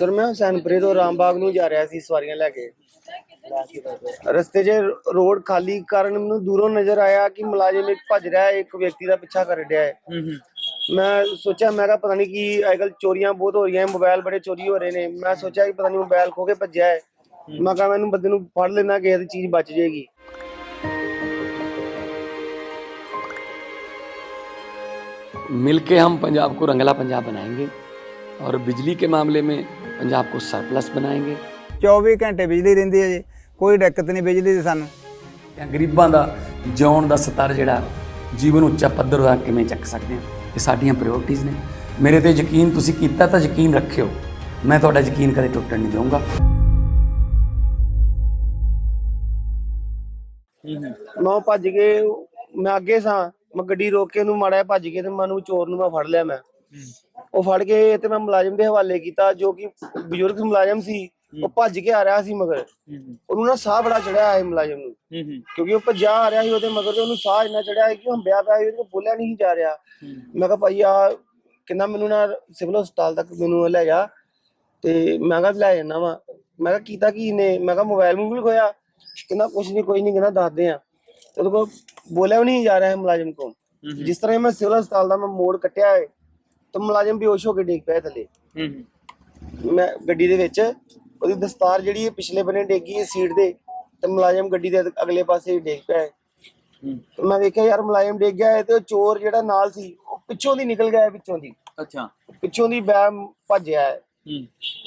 Sir ਮੈਂ ਹੁਸੈਨਪੁਰੇ ਤੋਂ ਰਾਮਬਾਗ ਨੂੰ ਜਾ ਰਿਹਾ ਸੀ ਸਵਾਰੀਆਂ ਲੈ ਕੇ ਰਸਤੇ 'ਚ ਰੋਡ ਖਾਲੀ ਕਾਰਨ ਮੈਨੂੰ ਦੂਰੋਂ ਨਜ਼ਰ ਆਇਆ ਕਿ ਮੁਲਾਜ਼ਮ ਇੱਕ ਭੱਜ ਰਿਹਾ ਹੈ ਇੱਕ ਵਿਅਕਤੀ ਦਾ ਪਿੱਛਾ ਕਰ ਰਿਹਾ ਹੈ ਹੂੰ ਹੂੰ ਮੈਂ ਸੋਚਿਆ ਮੈਂ ਕਿਹਾ ਪਤਾ ਨਹੀਂ ਕੀ ਅੱਜਕੱਲ ਚੋਰੀਆਂ ਬਹੁਤ ਹੋ ਰਹੀਆਂ ਮੋਬਾਈਲ ਬੜੇ ਚੋਰੀ ਹੋ ਰਹੇ ਨੇ ਮੈਂ ਸੋਚਿਆ ਕਿ ਪਤਾ ਨਹੀਂ ਮੋਬਾਈਲ ਖੋ ਕੇ ਭੱਜਿਆ ਹੈ ਮੈਂ ਕਿਹਾ ਮੈਨੂੰ ਬੰਦੇ ਨੂੰ ਫੜ ਲੈਣਾ ਕਿਸੇ ਦੀ ਚੀਜ਼ ਬਚ ਜਾਏਗੀ मिलके हम पंजाब को रंगला पंजाब बनाएंगे और बिजली के मामले में पंजाब को सरप्लस बनाएंगे 24 ਘੰਟੇ ਬਿਜਲੀ ਰਹਿੰਦੀ ਹੈ ਜੀ ਕੋਈ ਦਿੱਕਤ ਨਹੀਂ ਬਿਜਲੀ ਦੀ ਸਾਨੂੰ ਜਾਂ ਗਰੀਬਾਂ ਦਾ ਜਿਉਣ ਦਾ ਸਤਰ ਜਿਹੜਾ ਜੀਵਨ ਉੱਚਾ ਪੱਧਰ ਹੋਇਆ ਕਿਵੇਂ ਚੱਕ ਸਕਦੇ ਹਾਂ ਇਹ ਸਾਡੀਆਂ ਪ੍ਰਾਇੋਰਟੀਆਂ ਨੇ ਮੇਰੇ ਤੇ ਯਕੀਨ ਤੁਸੀਂ ਕੀਤਾ ਤਾਂ ਯਕੀਨ ਰੱਖਿਓ ਮੈਂ ਤੁਹਾਡਾ ਯਕੀਨ ਕਦੇ ਟੁੱਟਣ ਨਹੀਂ ਦਊਂਗਾ ਮੈਂ ਉਹ ਭੱਜ ਕੇ ਮੈਂ ਅੱਗੇ ਸਾਂ ਮੈਂ ਗੱਡੀ ਰੋਕ ਕੇ ਉਹਨੂੰ ਮਾੜਾ ਜਿਹਾ ਭੱਜ ਕੇ ਤੇ ਮੈਨੂੰ ਚੋਰ ਨੂੰ ਮੈਂ ਫੜ ਲਿਆ ਮੈਂ ਉਹ ਫੜ ਕੇ ਤੇ ਮੈਂ ਮੁਲਾਜ਼ਮ ਦੇ ਹਵਾਲੇ ਕੀਤਾ ਜੋ ਕਿ ਬਜ਼ੁਰਗ ਮੁਲਾਜ਼ਮ ਸੀ ਉਹ ਭੱਜ ਕੇ ਆ ਰਿਹਾ ਸੀ ਮਗਰ। ਉਹਨੂੰ ਨਾ ਸਾਹ ਬੜਾ ਚੜਿਆ ਹੈ ਮੁਲਾਜ਼ਮ ਨੂੰ। ਕਿਉਂਕਿ ਉਹ ਭੱਜਾ ਆ ਰਿਹਾ ਸੀ ਉਹਦੇ ਮਗਰ ਤੇ ਉਹਨੂੰ ਸਾਹ ਇੰਨਾ ਚੜਿਆ ਹੈ ਕਿ ਉਹ ਹੰਬਿਆ ਪਿਆ ਸੀ ਕੋਲ ਬੋਲਿਆ ਨਹੀਂ ਜਾ ਰਿਹਾ। ਮੈਂ ਕਿਹਾ ਭਾਈ ਆ ਕਹਿੰਦਾ ਮੈਨੂੰ ਨਾ ਸਿਵਲ ਹਸਪਤਾਲ ਤੱਕ ਮੈਨੂੰ ਲੈ ਜਾ ਤੇ ਮੈਂ ਕਿਹਾ ਲੈ ਜਾਣਾ ਵਾ। ਮੈਂ ਕਿਹਾ ਕੀਤਾ ਕੀ ਨੇ ਮੈਂ ਕਿਹਾ ਮੋਬਾਈਲ ਮੂਬਲ ਖੋਇਆ। ਕਹਿੰਦਾ ਕੁਛ ਨਹੀਂ ਕੋਈ ਨਹੀਂ ਕਹਿੰਦਾ ਦੱਸਦੇ ਆ। ਤੇ ਕੋਲ ਬੋਲਿਆ ਨਹੀਂ ਜਾ ਰਿਹਾ ਹੈ ਮੁਲਾਜ਼ਮ ਕੋਲ। ਜਿਸ ਤਰ੍ਹਾਂ ਮੈਂ ਸਿਵਲ ਹਸਪਤਾਲ ਦਾ ਮੈਂ ਮੋੜ ਕੱਟਿਆ ਹੈ ਤਾਂ ਮੁਲਾਜ਼ਮ ਬੇਹੋਸ਼ ਹੋ ਕੇ ਡਿੱਗ ਪਿਆ ਥੱਲੇ। ਹੂੰ ਹੂੰ। ਮੈਂ ਗੱਡੀ ਦੇ ਵਿੱਚ ਉਹਦੀ ਦਸਤਾਰ ਜਿਹੜੀ ਹੈ ਪਿਛਲੇ ਬੰਨੇ ਡੇਗੀ ਹੈ ਸੀਟ ਦੇ ਤੇ ਮੁਲਾਜ਼ਮ ਗੱਡੀ ਦੇ ਅਗਲੇ ਪਾਸੇ ਡਿੱਗ ਪਿਆ ਹੈ। ਤੇ ਮੈਂ ਵੇਖਿਆ ਯਾਰ ਮੁਲਾਜ਼ਮ ਡਿੱਗ ਗਿਆ ਹੈ ਤੇ ਉਹ ਚੋਰ ਜਿਹੜਾ ਨਾਲ ਸੀ ਉਹ ਪਿੱਛੋਂ ਦੀ ਨਿਕਲ ਗਿਆ ਹੈ ਪਿੱਛੋਂ ਦੀ। ਅੱਛਾ। ਪਿੱਛੋਂ ਦੀ ਬੈ ਭੱਜਿਆ ਹੈ।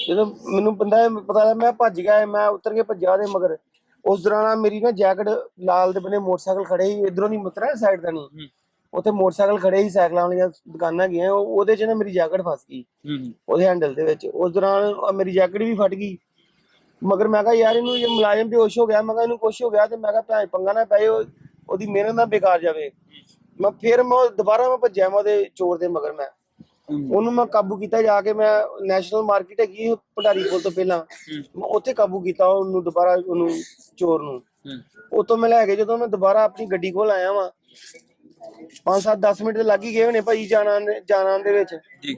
ਜਦੋਂ ਮੈਨੂੰ ਬੰਦਾ ਪਤਾ ਲੱਗਾ ਮੈਂ ਭੱਜ ਗਿਆ ਹੈ, ਮੈਂ ਉਤਰ ਕੇ ਭੱਜਿਆ ਉਹਦੇ ਮਗਰ। ਉਸ ਦੌਰਾਨ ਮੇਰੀ ਨਾ ਜੈਕਟ ਲਾਲ ਦੇ ਬਨੇ ਮੋਟਰਸਾਈਕਲ ਖੜੇ ਸੀ ਇਧਰੋਂ ਨਹੀਂ ਮੁਤਰਿਆ ਸਾਈਡ ਦਾ ਨਹੀਂ ਉੱਥੇ ਮੋਟਰਸਾਈਕਲ ਖੜੇ ਸੀ ਸਾਈਕਲਾਂ ਵਾਲੀਆਂ ਦੁਕਾਨਾਂ ਗਈਆਂ ਉਹ- ਉਹਦੇ 'ਚ ਨਾ ਮੇਰੀ ਜੈਕਟ ਫਸ ਗਈ। ਹੂੰ ਹੂੰ। ਉਹਦੇ ਹੈਂਡਲ ਦੇ ਵਿੱਚ। ਉਸ ਦੌਰਾਨ ਮੇਰੀ ਜੈਕਟ ਵੀ ਫਟ ਗਈ। ਮਗਰ ਮੈਂ ਕਿਹਾ ਯਾਰ ਇਹਨੂੰ ਜੇ ਮੁਲਾਜ਼ਮ ਬੇਹੋਸ਼ ਹੋ ਗਿਆ। ਮੈਂ ਕਿਹਾ ਇਹਨੂੰ ਕੁਛ ਹੋ ਗਿਆ ਤੇ ਮੈਂ ਕਿਹਾ ਭੈਣ ਪੰਗਾ ਨਾ ਪਏ ਉਹ- ਉਹਦੀ ਮਿਹਨਤ ਨਾ ਬੇਕਾਰ ਜਾਵੇ। ਮੈਂ ਫਿਰ ਮੈਂ ਉਹ- ਦੁਬਾਰਾ ਮੈਂ ਭੱਜਿਆ ਮੈਂ ਉਹਦੇ ਚੋਰ ਦੇ ਮਗਰ ਮੈਂ। ਉਹਨੂੰ ਮੈਂ ਕਾਬੂ ਕੀਤਾ ਜਾ ਕੇ ਮੈਂ ਨੈਸ਼ਨਲ ਮਾਰਕੀਟ ਹੈਗੀ ਹੈ ਭੰਡਾਰੀ ਪੁਲ ਤੋਂ ਪਹਿਲਾਂ। ਮੈਂ ਉੱਥੇ ਕਾਬੂ ਕੀਤਾ ਉਹਨੂੰ ਦੁਬਾਰਾ ਉਹਨੂੰ ਚੋਰ ਨੂੰ। ਹੂੰ। ਉਤੋਂ ਮੈਂ ਲੈ ਕੇ ਜਦੋਂ ਮੈਂ ਦੁਬਾਰਾ ਆਪਣੀ ਗੱਡੀ ਕੋਲ ਆਇਆ ਵਾਂ 5-7 10 ਮਿੰਟ ਤੇ ਲੱਗ ਹੀ ਗਏ ਹੋਣੇ ਭਾਈ ਜਾਣਾ ਜਾਣਾ ਦੇ ਵਿੱਚ। ਜੀ।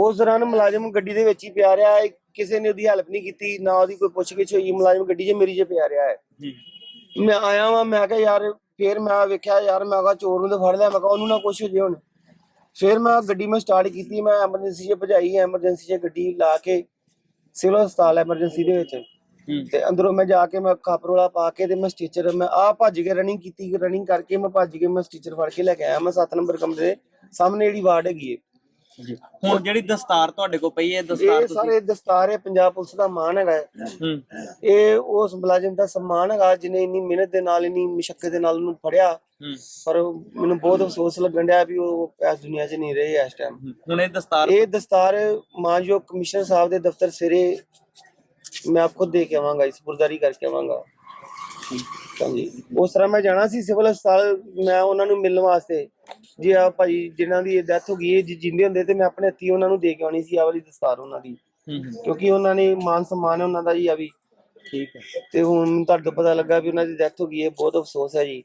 ਉਸ ਦੌਰਾਨ ਮੁਲਾਜ਼ਮ ਗੱਡੀ ਦੇ ਵਿੱਚ ਹੀ ਪਿਆ ਰਿਹਾ ਹੈ। ਕਿਸੇ ਨੇ ਉਹਦੀ ਹੈਲਪ ਨਹੀਂ ਕੀਤੀ ਨਾ ਉਹਦੀ ਕੋਈ ਪੁੱਛਗਿੱਛ ਹੋਈ। ਮੁਲਾਜ਼ਮ ਗੱਡੀ 'ਚ ਮੇਰੀ 'ਚ ਪਿਆ ਰਿਹਾ ਹੈ। ਹੂੰ ਮੈਂ ਆਇਆ ਵਾਂ ਮੈਂ ਕਿਹਾ ਯਾਰ ਫੇਰ ਮੈਂ ਵੇਖਿਆ ਯਾਰ ਮੈਂ ਕਿਹਾ ਚੋਰ ਨੂੰ ਤਾਂ ਫੜ ਲਿਆ। ਮੈਂ ਕਿਹਾ ਉਹਨੂੰ ਨਾ ਕੁਛ ਹੋ ਜੇ ਹੁਣ। ਫੇਰ ਮੈਂ ਗੱਡੀ ਮੈਂ ਸਟਾਰਟ ਕੀਤੀ। ਮੈਂ ਐਮਰਜੈਂਸੀ 'ਚ ਭਜਾਈ ਐਮਰਜੈਂਸੀ 'ਚ ਗੱਡੀ ਲਾ ਕੇ ਸਿਵਲ ਹਸਪਤਾਲ ਐਮਰਜੈਂਸੀ ਦੇ ਵਿੱਚ। ਤੇ ਅੰਦਰੋਂ ਮੈਂ ਜਾ ਕੇ ਮੈਂ ਕਾਪਰੋਲਾ ਪਾ ਕੇ ਤੇ ਮੈਂ ਸਟੀਚਰ ਮੈਂ ਆ ਭੱਜ ਕੇ ਰਨਿੰਗ ਕੀਤੀ ਰਨਿੰਗ ਕਰਕੇ ਮੈਂ ਭੱਜ ਕੇ ਮੈਂ ਸਟੀਚਰ ਫੜ ਕੇ ਲੈ ਕੇ ਆਇਆ। ਮੈਂ 7 ਨੰਬਰ ਕਮਰੇ ਦੇ ਸਾਹਮਣੇ ਜਿਹੜੀ ਵਾਰਡ ਹੈਗੀ ਹੈ ਜੀ। ਹੁਣ ਜਿਹੜੀ ਦਸਤਾਰ ਤੁਹਾਡੇ ਕੋਲ ਪਈ ਹੈ ਦਸਤਾਰ ਇਹ ਸਾਰੇ ਦਸਤਾਰ ਹੈ ਪੰਜਾਬ ਪੁਲਿਸ ਦਾ ਮਾਣ ਹੈਗਾ ਇਹ ਉਸ ਮੁਲਾਜ਼ਮ ਦਾ ਸਨਮਾਨ ਹੈਗਾ ਜਿਹਨੇ ਇੰਨੀ ਮਿਹਨਤ ਦੇ ਨਾਲ ਇੰਨੀ ਮੁਸ਼ਕਲ ਦੇ ਨਾਲ ਉਹਨੂੰ ਪੜਿਆ ਹੂੰ। ਪਰ ਮੈਨੂੰ ਬਹੁਤ ਅਫਸੋਸ ਲੱਗਣ ਡਿਆ ਵੀ ਉਹ ਇਸ ਦੁਨੀਆ 'ਚ ਨਹੀਂ ਰਹੇ ਇਸ ਟਾਈਮ। ਹੁਣ ਇਹ ਦਸਤਾਰ ਇਹ ਦਸਤਾਰ ਮਾਨਯੋਗ ਕਮਿਸ਼ਨਰ ਸਾਹਿਬ ਦੇ ਦਫ਼ਤਰ ਸਿਰੇ ਮੈਂ ਆਪ ਖੁਦ ਦੇ ਕੇ ਆਵਾਂਗਾ ਇਸ ਸਪੁਰਦਾਰੀ ਕਰਕੇ ਆਵਾਂਗਾ। ਹਾਂਜੀ। ਉਸ ਤਰ੍ਹਾਂ ਮੈਂ ਜਾਣਾ ਸੀ ਸਿਵਲ ਹਸਪਤਾਲ ਮੈਂ ਉਹਨਾਂ ਨੂੰ ਮਿਲਣ ਵਾਸਤੇ। ਜੀ ਆ ਭਾਈ ਜਿਨ੍ਹਾਂ ਦੀ ਡੈਥ ਹੋ ਗਈ ਹੈ ਜੇ ਜਿੰਦੇ ਹੁੰਦੇ ਤੇ ਮੈਂ ਆਪਣੇ ਹੱਥੀਂ ਉਹਨਾਂ ਨੂੰ ਦੇ ਕੇ ਆਉਣੀ ਸੀ ਆ ਵਾਲੀ ਦਸਤਾਰ ਉਹਨਾਂ ਦੀ। ਕਿਉਂਕਿ ਉਹਨਾਂ ਨੇ ਮਾਨ ਸਨਮਾਨ ਹੈ ਉਹਨਾਂ ਦਾ ਜੀ ਆ ਵੀ। ਠੀਕ ਹੈ। ਤੇ ਹੁਣ ਮੈਨੂੰ ਤੁਹਾਡੇ ਤੋਂ ਪਤਾ ਲੱਗਾ ਵੀ ਉਹਨਾਂ ਦੀ ਡੈਥ ਹੋ ਗਈ ਹੈ ਬਹੁਤ ਅਫਸੋਸ ਹੈ ਜੀ।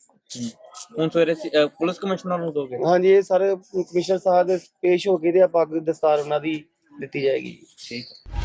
ਹੁਣ ਸਵੇਰੇ ਪੁਲਿਸ ਕਮਿਸ਼ਨਰ ਨੂੰ ਦੋਗੇ? ਹਾਂਜੀ ਇਹ ਸਾਰੇ ਕਮਿਸ਼ਨਰ ਸਾਹਿਬ ਦੇ ਪੇਸ਼ ਹੋ ਕੇ ਤੇ ਆਪਾਂ ਦਸਤਾਰ ਉਹਨਾਂ ਦੀ ਦਿੱਤੀ ਜਾਏਗੀ। ਠੀਕ ਹੈ।